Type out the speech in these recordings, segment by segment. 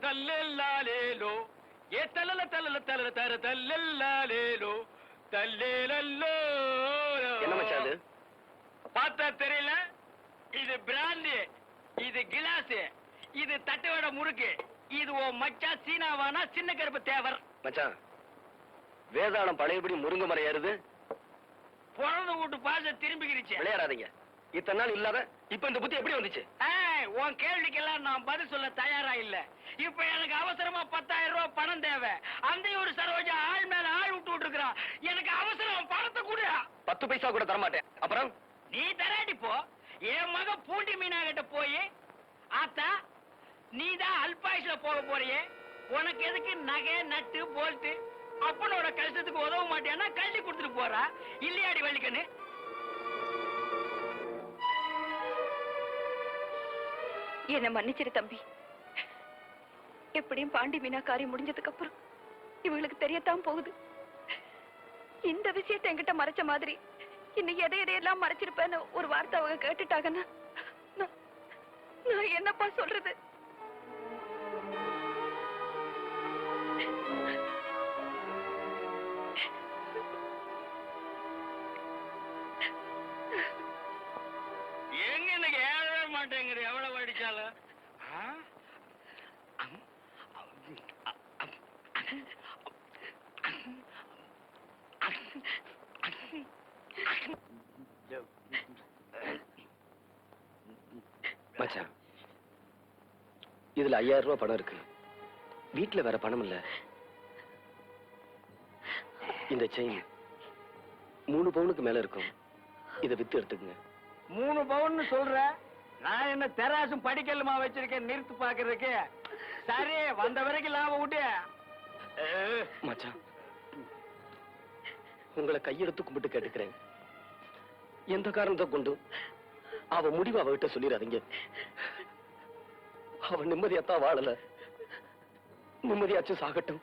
தரதல்லெல்லாலேலோ ஏ தலல தலல தலல தர தல்லெல்லாலேலோ தல்லேலல்லோ. என்ன மச்சான் அது? பார்த்தா தெரியல? இது பிராந்தி இது கிளாஸ் இது தட்டுவடை முறுக்கு இது ஓ மச்சா சீனாவானா சின்ன கருப்பு தேவர். மச்சான் வேதாளம் பழையபடி முருங்க மரம் ஏறுது? பிறந்த வீட்டு பாச திரும்பிக்கிடுச்சு விளையாடாதீங்க. இத்தனை நாள் இல்லாத இப்ப இந்த புத்தி எப்படி வந்துச்சு? ஏய், உன் கேள்விக்கெல்லாம் நான் பதில் சொல்ல தயாரா இல்ல. இப்ப எனக்கு அவசரமா பத்தாயிரம் ரூபாய் பணம் தேவை. அந்த ஒரு சரோஜா ஆள் மேல ஆள் விட்டு விட்டுருக்கான் எனக்கு அவசரம் பணத்தை கொடு. பத்து பைசா கூட தரமாட்டேன். அப்புறம்? நீ தராடி போ. என் மக பூண்டி மீனா கிட்ட போய் ஆத்தா நீ தான் அல்பாயுஸ்ல போக போறியே. உனக்கு எதுக்கு நகை நட்டு போல்ட்டு? அப்பனோட கஷ்டத்துக்கு உதவ மாட்டேன்னா கழட்டி கொடுத்துட்டு போறா. இல்லையாடி வள்ளிக்கண்ணு? என்ன மன்னிச்சிரு தம்பி. எப்படியும் பாண்டி மீனா காரியம் முடிஞ்சதுக்கு அப்புறம் இவங்களுக்கு தெரியத்தான் போகுது. இந்த விஷயத்த என்கிட்ட மறைச்ச மாதிரி இன்னும் எதை எதையெல்லாம் மறைச்சிருப்பேன்னு ஒரு வார்த்தை அவங்க கேட்டுட்டாங்கன்னா நான் என்னப்பா சொல்றது? மாட்டேங்குது. எவ்வளவு அடிச்சாலும். மச்சான் இதுல ஐயாயிரம் ரூபாய் பணம் இருக்கு. வீட்டுல வேற பணம் இல்ல. இந்த செயின் மூணு பவுனுக்கு மேல இருக்கும். இதை வித்து எடுத்துக்கங்க. மூணு பவுன்னு சொல்ற? நான் என்ன தெராசும் படிக்கலுமா வச்சிருக்கேன் நிறுத்து பாக்குறதுக்கு சரி வந்த வரைக்கும் லாபம் விட்டு மச்சான். உங்களை கையெடுத்து கும்பிட்டு கேட்டுக்கிறேன். எந்த காரணத்தை கொண்டு? அவ முடிவு அவகிட்ட சொல்லிடாதீங்க அவ நிம்மதியாத்தான் வாழல. நிம்மதியாச்சும் சாகட்டும்.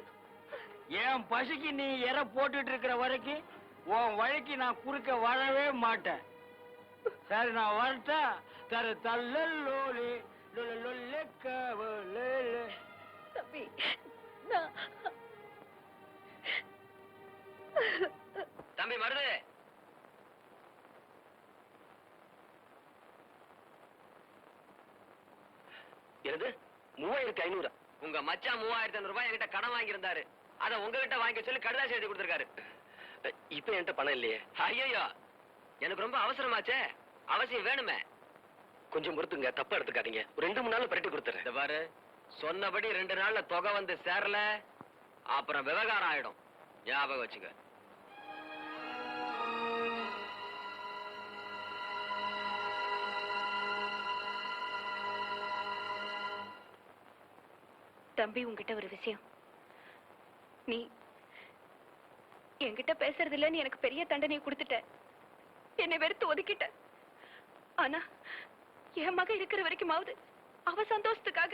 என் பசிக்கு நீ எற போட்டுட்டு இருக்கிற வரைக்கும் உன் வழிக்கு நான் குறுக்க வாழவே மாட்டேன். சரி நான் வரட்டா. தர தல்லோலி தம்பி தம்பி மருது. எனது மூவாயிரத்தி ஐநூறு? உங்க மச்சான் மூவாயிரத்தி ஐநூறு ரூபாய் என்கிட்ட கடன் வாங்கியிருந்தாரு. அத உங்ககிட்ட வாங்கி சொல்லி கடுதாசி எழுதி கொடுத்திருக்காரு. இப்ப என்கிட்ட பணம் இல்லையே? ஐயோ எனக்கு ரொம்ப அவசரமாச்சே. அவசியம் வேணுமே. கொஞ்சம் பொறுத்துங்க தப்பா எடுத்துக்காதீங்க. ஒரு ரெண்டு மூணு நாள் பரட்டி கொடுத்துறேன். பாரு சொன்னபடி ரெண்டு நாள்ல தொகை வந்து சேரல அப்புறம் விவகாரம் ஆயிடும். ஞாபகம் வச்சுக்க. தம்பி உன்கிட்ட ஒரு விஷயம். நீ என்கிட்ட பேசுறது இல்லைன்னு எனக்கு பெரிய தண்டனை கொடுத்துட்ட. என்னை வெறுத்து ஒதுக்கிட்ட. ஆனா என் மக இருக்கிற வரைக்குமாவது அவ சந்தோஷத்துக்காக.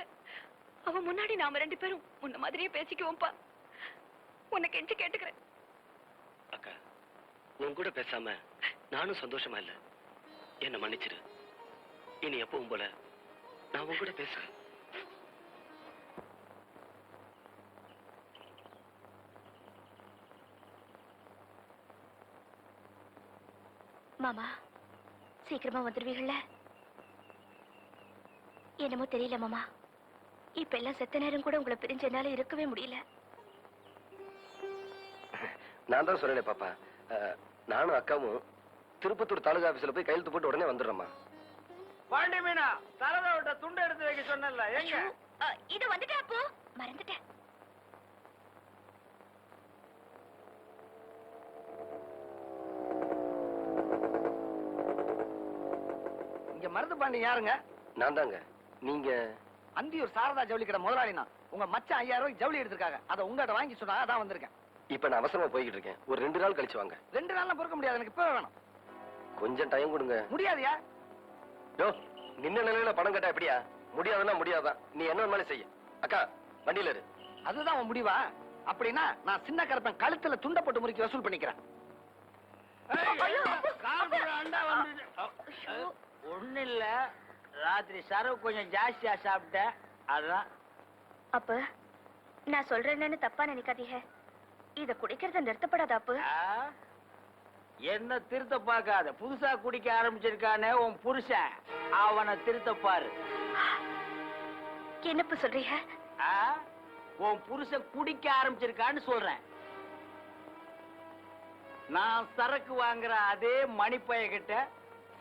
அவ முன்னாடி நாம ரெண்டு பேரும் முன்ன மாதிரியே பேசிக்குவோம்ப்பா. உன்னை கெஞ்சி கேட்டுக்கிறேன். அக்கா உன் கூட பேசாம நானும் சந்தோஷமா இல்ல. என்ன மன்னிச்சிரு இனி எப்பவும் போல நான் உன் கூட பேசுறேன். மாமா சீக்கிரமா வந்துருவீங்கள்ல என்னமோ தெரியல மாமா. இப்ப எல்லாம் செத்த நேரம் கூட உங்களை பிரிஞ்ச என்னால இருக்கவே முடியல. நான் தான் சொல்லல பாப்பா. நானும் அக்காவும் திருப்பத்தூர் தாலுகா ஆபீஸ்ல போய் கையெழுத்து போட்டு உடனே வந்துடுறோம்மா. பாண்டி மீனா தலதை விட்ட துண்டு எடுத்து வைக்க சொன்னல எங்க? இது வந்துட்டேன் அப்போ? மறந்துட்டேன். இங்க மருது பாண்டி யாருங்க? நான் தாங்க. நீங்க அந்தியூர் சாரதா ஜவுளி கடை முதலாளினா உங்க மச்சான் ஐயாயிரம் ரூபாய்க்கு ஜவுளி எடுத்திருக்காங்க. அதை உங்ககிட்ட வாங்கி சொன்னாங்க அதான் வந்திருக்கேன். இப்ப நான் அவசரமா போய்கிட்டு இருக்கேன். ஒரு ரெண்டு நாள் கழிச்சு வாங்க. ரெண்டு நாள்லாம் பொறுக்க முடியாது. எனக்கு இப்பவே வேணும். கொஞ்சம் டைம் கொடுங்க. முடியாதுயா? யோ நின்ன நிலையில பணம் கேட்டா எப்படியா? முடியாதுன்னா முடியாதான். நீ என்ன வேணாலும் செய்ய. அக்கா வண்டியில இரு. அதுதான் உன் முடிவா? அப்படின்னா நான் சின்ன கருப்பன் கழுத்துல துண்டை போட்டு முறுக்கி வசூல் பண்ணிக்கிறேன். ஒண்ணு இல்ல. ராத்திரி சரவு கொஞ்சம் ஜாஸ்தியா சாப்பிட்டேன். அதான். அப்ப நான் சொல்றேன்னு தப்பா நினைக்காதீங்க. இத குடிக்கிறத நிறுத்தப்படாத அப்பு. ஆ? என்ன திருத்த பார்க்காத. புதுசா குடிக்க ஆரம்பிச்சிருக்கானே உன் புருஷன். அவனை திருத்த பாரு. என்னப்பு சொல்றீங்க? ஆ? உன் புருஷன் குடிக்க ஆரம்பிச்சிருக்கான்னு சொல்றேன். நான் சரக்கு வாங்குற அதே மணிப்பைய கிட்ட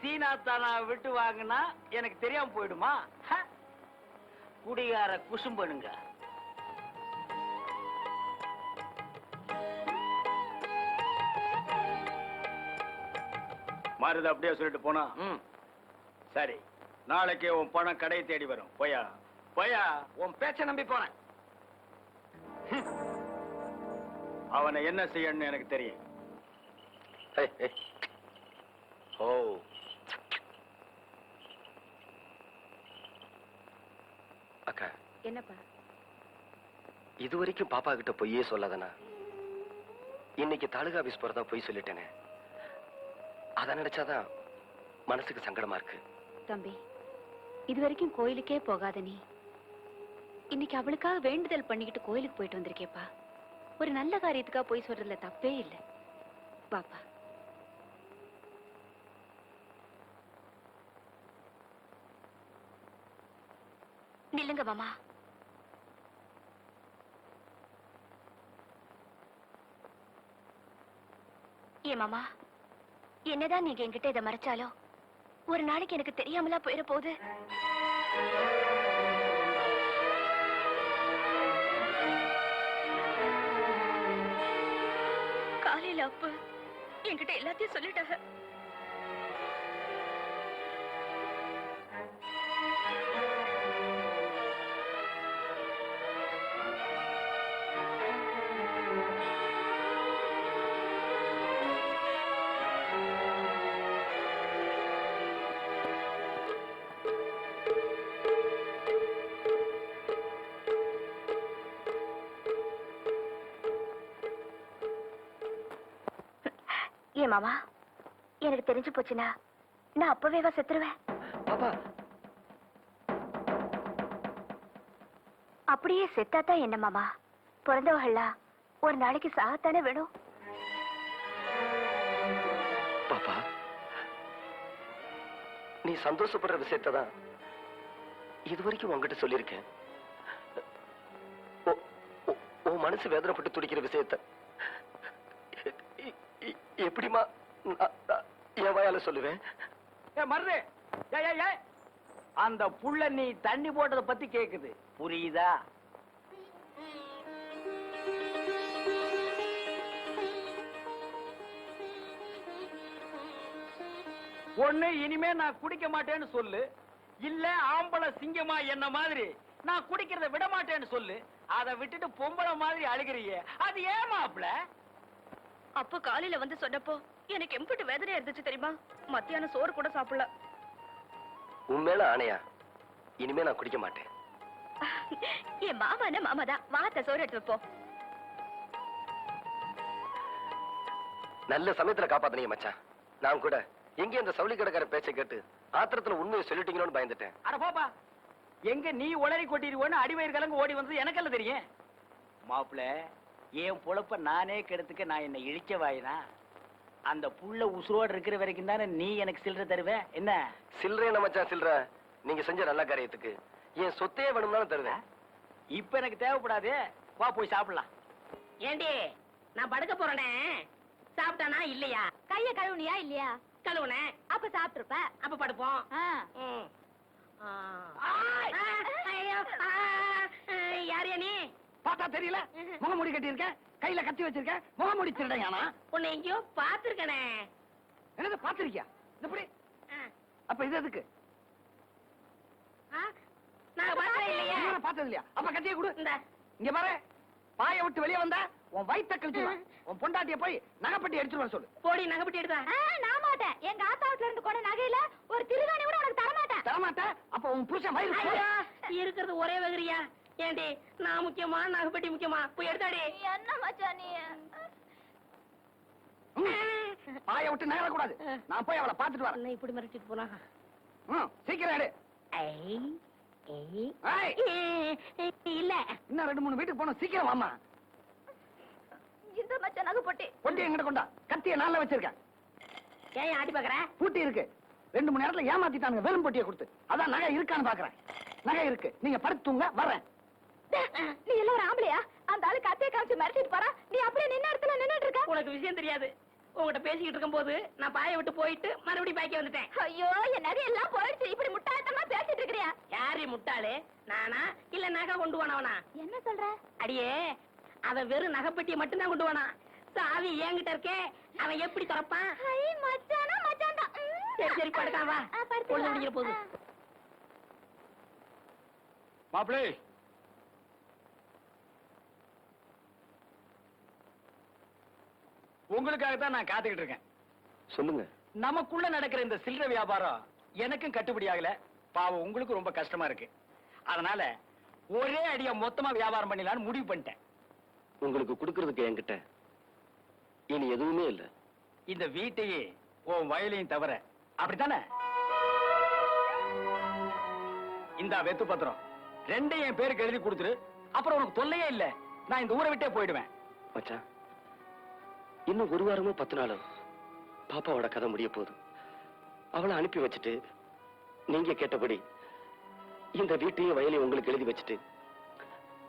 சீனா தானா விட்டு வாங்கினா எனக்கு தெரியாம போயிடுமா? குடிகார குசும்பனுங்க. மாறுது அப்படியே சொல்லிட்டு போனா சரி நாளைக்கு உன் பணம் கடையை தேடி வரும். போயா? போயா? உன் பேச்ச நம்பி போனேன் அவனை என்ன செய்யணும்னு எனக்கு தெரியும். ஓ அக்கா என்னப்பா? இது வரைக்கும் பாப்பா கிட்ட பொய்யே சொல்லாதனா? இன்னைக்கு தாலுகா ஆபீஸ் போறதா பொய் சொல்லிட்டேனே. அத நினைச்சாதான் மனசுக்கு சங்கடமா இருக்கு. தம்பி இது வரைக்கும் கோயிலுக்கே போகாத நீ. இன்னைக்கு அவளுக்காக வேண்டுதல் பண்ணிக்கிட்டு கோயிலுக்கு போயிட்டு வந்திருக்கேப்பா. ஒரு நல்ல காரியத்துக்காக போய் சொல்றதுல தப்பே இல்லை. பாப்பா. நில்லுங்க மாமா. ஏ மாமா என்னதான் நீங்க என்கிட்ட இதை மறைச்சாலும் ஒரு நாளைக்கு எனக்கு தெரியாமலா போயிட போகுது காலையில அப்ப என்கிட்ட எல்லாத்தையும் சொல்லிட்டாங்க. ஏன் மாமா? எனக்கு தெரிஞ்சு போச்சுன்னா நான் அப்பவேவா செத்துருவேன். பாப்பா. அப்படியே செத்தாதான் என்ன மாமா? பிறந்தவர்களா ஒரு நாளைக்கு சாகத்தானே வேணும் பாப்பா நீ சந்தோஷப்படுற விஷயத்தை தான் இது வரைக்கும் உன்கிட்ட சொல்லியிருக்கேன் உன் மனசு வேதனைப்பட்டு துடிக்கிற விஷயத்த எப்படிமா என் வாயால சொல்லுவேன். மருது. அந்த புள்ள நீ தண்ணி போட்டதை பத்தி கேக்குது. புரியுதா? ஒண்ணு இனிமே நான் குடிக்க மாட்டேன்னு சொல்லு. இல்ல ஆம்பளை சிங்கமா என்ன மாதிரி. நான் குடிக்கிறத விட மாட்டேன்னு சொல்லு. அதை விட்டுட்டு பொம்பளை மாதிரி அழுகிறியே. அது ஏமாப்ல அப்ப காலையில வந்து சொன்னப்போ எனக்கு எம்பிட்டு வேதனையா இருந்துச்சு தெரியுமா? மத்தியானம் சோறு கூட சாப்பிடல. உன் மேல ஆணையா? இனிமே நான் குடிக்க மாட்டேன். என் மாமானா மாமா தான்? வாத்த சோறு எடுத்து வைப்போம் நல்ல சமயத்துல காப்பாத்துனீங்க மச்சான். நான் கூட எங்க இந்த சவுளி கடைக்கார பேச்சை கேட்டு ஆத்திரத்துல உண்மையை சொல்லிட்டீங்களோன்னு பயந்துட்டேன். அட போப்பா எங்க நீ உளறி கொட்டிடுவோன்னு அடிவயிறு கலங்க ஓடி வந்தது எனக்கெல்லாம் தெரியும்? மாப்பிள என் பொழப்ப நானே கெடுத்துக்க நான் என்ன இழிச்ச வாயினா? அந்த புள்ள உசுரோடு இருக்கிற வரைக்கும் தானே நீ எனக்கு சில்லறை தருவ? என்ன? சில்லறை மச்சான் சில்லற? நீங்க செஞ்ச நல்ல காரியத்துக்கு. என் சொத்தையே வேணும்னாலும் தருவேன். இப்ப எனக்கு தேவைப்படாது. வா போய் சாப்பிடலாம். ஏண்டி நான் படுக்க போறேனே. சாப்பிட்டானா இல்லையா? கைய கழுவுனியா இல்லையா? கழுவுனேன் அப்ப சாப்பிட்டுருப்ப. அப்ப படுப்போம். யாரையா நீ? பார்த்தா தெரியல? முகமூடி கட்டியிருக்கேன் கையில கத்தி வச்சிருக்கேன் முகமூடி திருடையானா உன்னை எங்கேயோ பாத்துருக்கனே என்னது பாத்திருக்கியா இப்படி அப்ப இது எதுக்கு? நான் பார்த்தேன் இல்லையா. நீ வேற பார்த்தது இல்லையா அப்ப கத்தியை கொடு. இந்த. இங்க பாரு. பாய விட்டு வெளியே வந்தா உன் வயித்த கழிச்சுடுவேன் உன் பொண்டாட்டிய போய் நகைப்பட்டி எடுத்துட்டு வர சொல்லு. போடி நகைப்பட்டி எடுத்தா நான் மாட்டேன். எங்க ஆத்தா வீட்டுல இருந்து கொண்ட நகையில ஒரு திருகாணி கூட உனக்கு தர மாட்டேன் தரமாட்டேன்? அப்ப உன் புருஷன் வயிறு இருக்கிறது ஒரே வகிரியா ஏண்டி நான் முக்கியமா நகைப்பட்டி முக்கியமா? போய் எடுத்தாடி. என்ன மச்சான் நீ? பாய விட்டு நகர கூடாது. நான் போய் அவளை பாத்துட்டு வரேன். இப்படி மிரட்டிட்டு போனா? ம், சீக்கிரம் எடு. இல்ல. இன்னும் ரெண்டு மூணு வீட்டுக்கு போகணும். சீக்கிரம் வாமா இந்த மச்சான் நகை போட்டி பொட்டி எங்கிட்ட கொண்டா? கத்திய நாள்ல வச்சிருக்கேன். ஏன் ஆட்டி பாக்குற? பூட்டி இருக்கு. ரெண்டு மணி நேரத்துல ஏமாத்திட்டானுங்க. வேலும் பொட்டியை கொடுத்து. அதான் நகை இருக்கான்னு பாக்குறேன். நகை இருக்கு. நீங்க படுத்துங்க வர்றேன். நீ எல்லாம் ஒரு ஆம்பளையா? அந்த ஆளு கத்தைய காமிச்சு மிரட்டிட்டு போறா? நீ அப்படியே நின்ன இடத்துல நின்னுட்டு இருக்க? உனக்கு விஷயம் தெரியாது. உங்ககிட்ட பேசிக்கிட்டு இருக்கும்போது நான் பாயை விட்டு போயிட்டு மறுபடியும் பாய்க்க வந்துட்டேன். ஐயோ என் நகை எல்லாம் போயிடுச்சு. இப்படி முட்டாள்தனமா பேசிட்டு இருக்கிறியா? யாரு முட்டாளு? நானா? இல்ல நகை கொண்டு போனவனா? என்ன சொல்ற? அடியே அவன் வெறும் நகைப்பெட்டியை மட்டும்தான் கொண்டு போனான். சாவி என்கிட்ட இருக்கே அவன் எப்படி திறப்பான்? ஐ மச்சானா மச்சான் தான் சரி சரி படுக்காம வா. பொழுது முடிஞ்சிட போகுது மாப்பிளே உங்களுக்காக தான் நான் காத்துக்கிட்டு இருக்கேன். சொல்லுங்க. நமக்குள்ள நடக்கிற இந்த சில்லறை வியாபாரம் எனக்கும் கட்டுப்படி ஆகல. பாவம் உங்களுக்கு ரொம்ப கஷ்டமா இருக்கு. அதனால ஒரே அடியா மொத்தமா வியாபாரம் பண்ணிடலாம்னு முடிவு பண்ணிட்டேன். உங்களுக்கு கொடுக்கறதுக்கு என்கிட்ட இனி எதுவுமே இல்ல. இந்த வீட்டையே உன் வயலையும் தவிர அப்படித்தானே? இந்த வெத்து பத்திரம். ரெண்டையும் என் பேருக்கு எழுதி கொடுத்துரு. அப்புறம் உனக்கு தொல்லையே இல்ல. நான் இந்த ஊரை விட்டே போயிடுவேன். மச்சான் இன்னும் ஒரு வாரமோ பத்து நாளோ? பாப்பாவோட கதை முடிய போகுது அவளை அனுப்பி வச்சுட்டு நீங்க கேட்டபடி இந்த வீட்டையும் வயலையும் உங்களுக்கு எழுதி வச்சுட்டு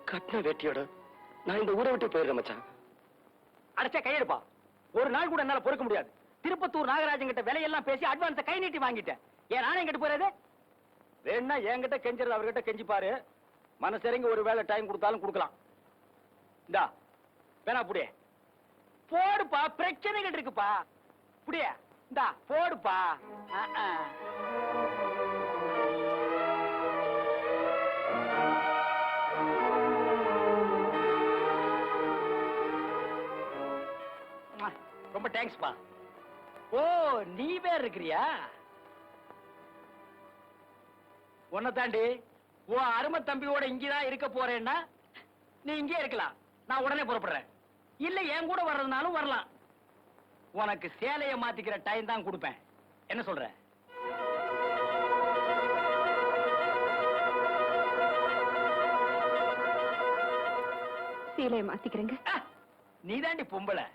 கட்டின வேட்டியோட நான் இந்த ஊரை விட்டு போயிடுறேன் மச்சான். அடைச்சா கையெடுப்பா ஒரு நாள் கூட என்னால பொறுக்க முடியாது. திருப்பத்தூர் நாகராஜன் கிட்ட விலையெல்லாம் பேசி அட்வான்ஸை கை நீட்டி வாங்கிட்டேன். ஏன் நானே எங்கிட்ட போறது வேணா என்கிட்ட கெஞ்சிறது அவர்கிட்ட கெஞ்சிப்பாரு மனசிறங்கி ஒரு வேலை டைம் கொடுத்தாலும் கொடுக்கலாம். இந்தா வேணா புடியே. போடுப்பா பிரச்சனைகள் இருக்குப்பா. புடியே? இந்தா போடுப்பா. ஆ, ஆ. ரொம்ப தேங்க்ஸ்ப்பா. ஓ நீ வேற இருக்கிறியா? உன்னை தாண்டி உன் அருமை தம்பியோட இங்கதான் இருக்க போறேன்னா நீ இங்கே இருக்கலாம். நான் உடனே புறப்படுறேன். இல்ல என் கூட வர்றதுனாலும் வரலாம். உனக்கு சேலைய மாத்திக்கிற டைம் தான் கொடுப்பேன். என்ன சொல்ற? சீலையை மாத்திக்கிறேங்க. நீ தாண்டி பொம்பளை.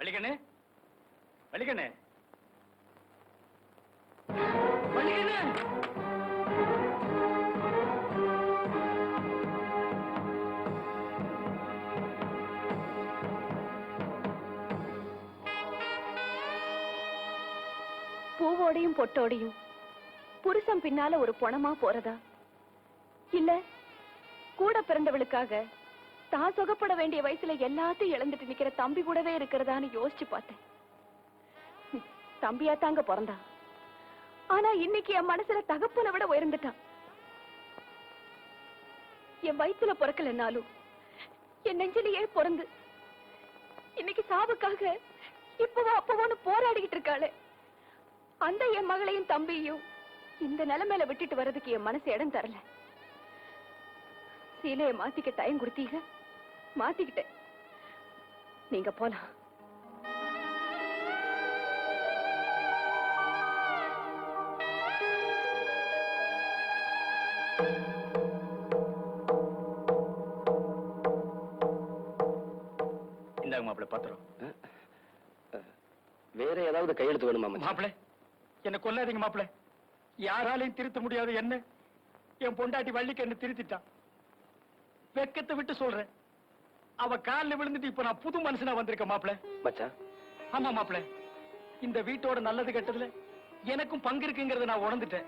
வலிக்கண்ணு வலிக்கண்ணு பூவோடையும் பொட்டோடையும். புருஷன் பின்னால ஒரு பொணமா போறதா? இல்ல கூட பிறந்தவளுக்காக தான் சுகப்பட வேண்டிய வயசுல எல்லாத்தையும் இழந்துட்டு நிக்கிற தம்பி கூடவே இருக்கிறதான்னு யோசிச்சு பார்த்தேன். தம்பியா தாங்க பிறந்தான் ஆனா இன்னைக்கு என் மனசுல தகப்பனை விட உயர்ந்துட்டான். என் வயிற்றுல பிறக்கலனாலும் என் நெஞ்சிலேயே பிறந்து இன்னைக்கு சாவுக்காக இப்பவோ அப்பவோன்னு போராடிக்கிட்டு இருக்காளே. அந்த என் மகளையும் தம்பியையும் இந்த நிலைமையில விட்டுட்டு வர்றதுக்கு என் மனசு இடம் தரல. சீலையை மாத்திக்க டைம் கொடுத்தீங்க? மாத்திக்கிட்டேன். நீங்க போலாம். இந்தாங்க மாப்பிள்ளை பத்திரம். வேற ஏதாவது கையெழுத்து வேணுமா மச்சான்? மாப்பிள என்ன கொல்லாதீங்க மாப்பிள. யாராலையும் திருத்த முடியாது என்ன? என் பொண்டாட்டி வள்ளிக்கு என்ன திருத்திட்டான் வெக்கத்தை விட்டு சொல்றேன். அவ கால்ல விழுந்துட்டு இப்ப நான் புது மனுஷனா வந்திருக்கேன் மாப்பிள. மச்சான். ஆமா மாப்பிள. இந்த வீட்டோட நல்லது கெட்டதுல எனக்கும் பங்கு இருக்குங்கிறத நான் உணர்ந்துட்டேன்.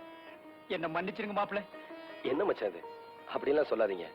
என்ன மன்னிச்சிருங்க மாப்பிள. என்ன மச்சான் இது? அப்படிலாம் சொல்லாதீங்க.